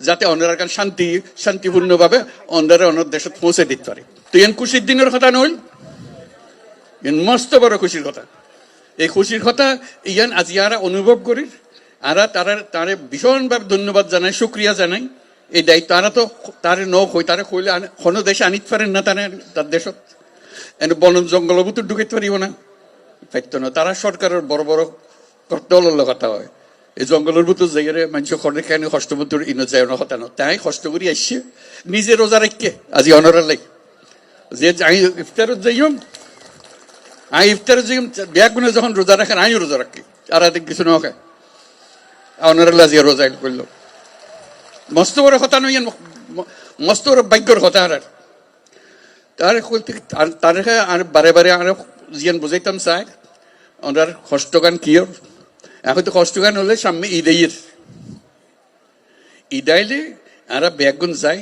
যাতে অন্যরা কান শান্তি, শান্তিপূর্ণভাবে অন্যরা অন্য দেশে পৌঁছে দিতে পারে। তো এন খুশির দিনের কথা নইল এন মস্ত বড় খুশির কথা। এই খুশির কথা ইয়ান আজ ইয়ারা অনুভব করি, আরা তারা তারে ভীষণভাবে ধন্যবাদ জানাই, শুক্রিয়া জানাই। এই দায়িত্ব তারা তো তারে ন হই, তারে কইলে কোনো দেশে আনিতে পারেন না তারা, তার দেশত। এন বন জঙ্গল তো ঢুকাইতে পারিব না। পাইতো না। তারা সরকারের বড় বড় দলের কথা হয়। এই জঙ্গলের ভিতর জায়গায় মানুষ করে কেন কষ্ট মতো ইনো যায় না কথা না তাই কষ্ট করি আসছে নিজে রোজা রাখকে আজি অনরের লাই যে আমি ইফতারত যাইম আমি ইফতারত যাইম ব্যাগুনে যখন রোজা রাখেন আমিও রোজা রাখি আর এদিক কিছু না খায় আজি রোজা করল মস্ত বড় কথা নই মস্ত বড় ভাগ্যর কথা আর। তার তার বারে বারে আর জিয়ান বুঝাইতাম চাই ওনার কষ্টগান কিয়র এখন তো কষ্টগান হলে সামনে ঈদের? ঈদাইলে আরা ব্যাগুন যাই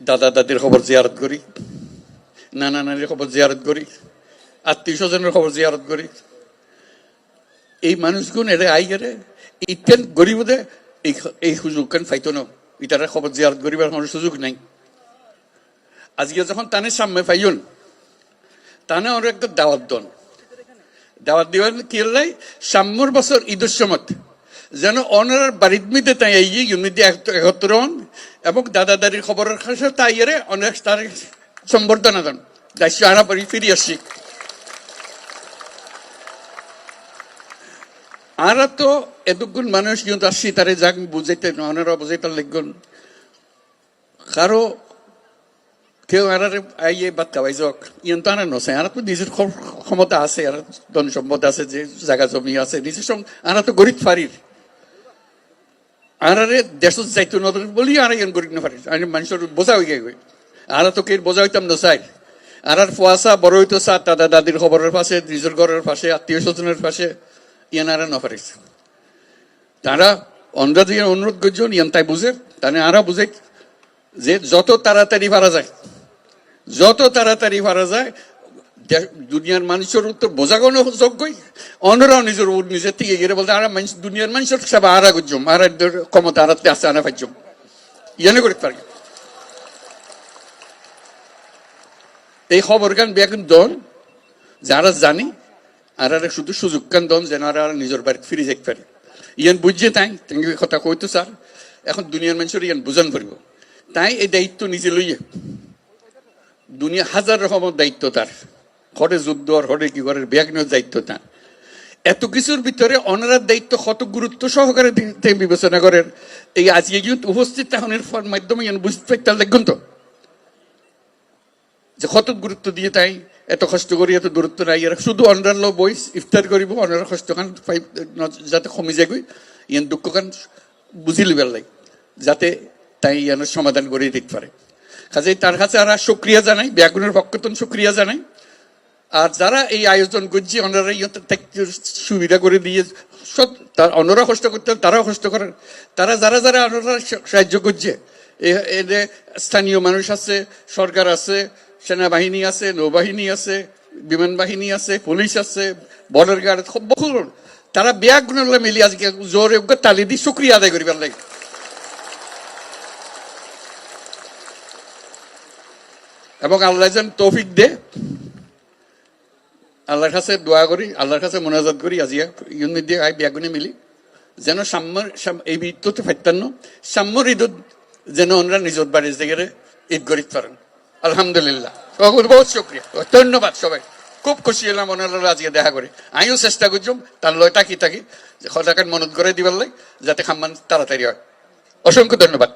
দাদা দাদির খবর জিয়ারত করি, নানা নানির খবর জিয়ারত করি, আত্মীয় স্বজনের খবর জিয়ারত করি। এই মানুষগুন এরা আই গেলে ইতেন গরিবদে এই এই সুযোগ কেন ফাইতো না। ইটারা খবর জিয়ারত করিবার কোনো সুযোগ নাই। আজকে যখন তানে সামনে পাইন তানে একটা দাওয়াত দন। দাওয়াত দিবেন কি লাই সাম্যর বছর ঈদের সময় যেন অনার বাড়ির মিতে তাই এই ইউনিটি একত্র হন এবং দাদা দাদির খবরের কাছে তাই এর অনেক তার সম্বর্ধনা দেন। দায়িত্ব আনা পারি ফিরে আসছি আর তো এতগুণ মানুষ কিন্তু আসছি তারে যাক বুঝাইতে অনারা বুঝাইতে লিখগুন কারও কেউ আর আইয়ে বাদ কাবাই যাক ইয়ান তো আনার নছে। আর নিজের ক্ষ- ক্ষমতা আছে, আর ধন সম্পদ আছে, যে জায়গা জমি আছে, নিজের সঙ্গে আর তো গরিব ফারির আর আরে দেশ যাইতো নদর বলি আর ইয়ান গরিব না ফারির আর মানুষের বোঝা হয়ে গেই আর তো কে বোঝা হইতাম না চাই আর আর ফুয়াশা বড় হইতো চা দাদা দাদির খবরের পাশে নিজের ঘরের পাশে, আত্মীয় স্বজনের পাশে ইয়ান আর না ফারিস তারা অন্ধা দিয়ে অনুরোধ করছেন ইয়ান তাই বুঝে তানে আরা বুঝে যে যত তাড়াতাড়ি পারা যায়। যত তাড়াতাড়ি পারা যায় দুনিয়ার মানুষের উত্তর বোঝাগোনো যোগ্যই। অন্যরাও নিজের নিজের থেকে গিয়ে বলতে, আর মানুষ, দুনিয়ার মানুষের সব আরা গুজম আর ক্ষমতা আরাতে আছে আনা পাইজম ইয়ানে করতে পারি এই খবর গান বেগুন দন, যারা জানি, আর আর শুধু সুযোগ কান দন, যেন আর নিজের বাড়িতে ফিরে যেতে পারে। ইয়ান বুঝছে তাই কথা কইতো স্যার, এখন দুনিয়ার মানুষের ইয়ান বুঝান পারিব তাই এই দায়িত্ব নিজে লইয়ে দুনিয়া হাজার রকমের দায়িত্ব তার। ঘরে যুদ্ধ আর ঘরে কি ঘরের ব্যাগনের দায়িত্ব তার। এত কিছুর ভিতরে অনারার দায়িত্ব কত গুরুত্ব সহকারে বিবেচনা করেন। এই আজকে কিন্তু উপস্থিত তাহনের মাধ্যমে বুঝতে পারতে লাগুন তো। যে কত গুরুত্ব দিয়ে তাই এত কষ্ট করি এত দূরত্ব নাই। এরা শুধু অনার লো বই ইফতার করিব অনার কষ্ট খান যাতে কমে যায় গই ইয়ান দুঃখ খান বুঝি লিবার লাগে যাতে তাই ইয়ানোর সমাধান করে দিতে পারে। কাজেই তার কাছে আর সুক্রিয়া জানাই ব্যাগুনের পক্ষতন সুক্রিয়া জানাই। আর যারা এই আয়োজন করছে, ওনারা সুবিধা করে দিয়ে সব তার অন্যরা কষ্ট করতে তারাও কষ্ট করেন। তারা যারা যারা ওনারা সাহায্য করছে এদের স্থানীয় মানুষ আছে, সরকার আছে, সেনাবাহিনী আছে, নৌবাহিনী আছে, বিমান বাহিনী আছে, পুলিশ আছে, বর্ডার গার্ড বহু তারা ব্যাগুলো মিলি আজকে জোরে তালি দিয়ে সুক্রিয়া আদায় করিবার লাগে। এবং আল্লাহ যেন তৌফিক দে। আল্লাহর কাছে দোয়া করি, আল্লাহর কাছে মোনাজাত করি আজিয়া ইউনিট দিয়ে আই বিয়াগুনে মিলি। যেন সাম্যর এই ঈদতে ফাইতান্ন সাম্যর ঈদত যেন ওনারা নিজের বাড়ির জায়গায় ঈদ করিতে পারেন আলহামদুলিল্লাহ। বহুত শুক্রিয়া ধন্যবাদ সবাই। খুব খুশি হলাম ওনারা আজকে দেখা করে আমিও চেষ্টা করছিলাম তার লয় তাকি যে সদাকার মনত করে দিবার লাগে, যাতে খাম্মান তাড়াতাড়ি হয়। অসংখ্য ধন্যবাদ।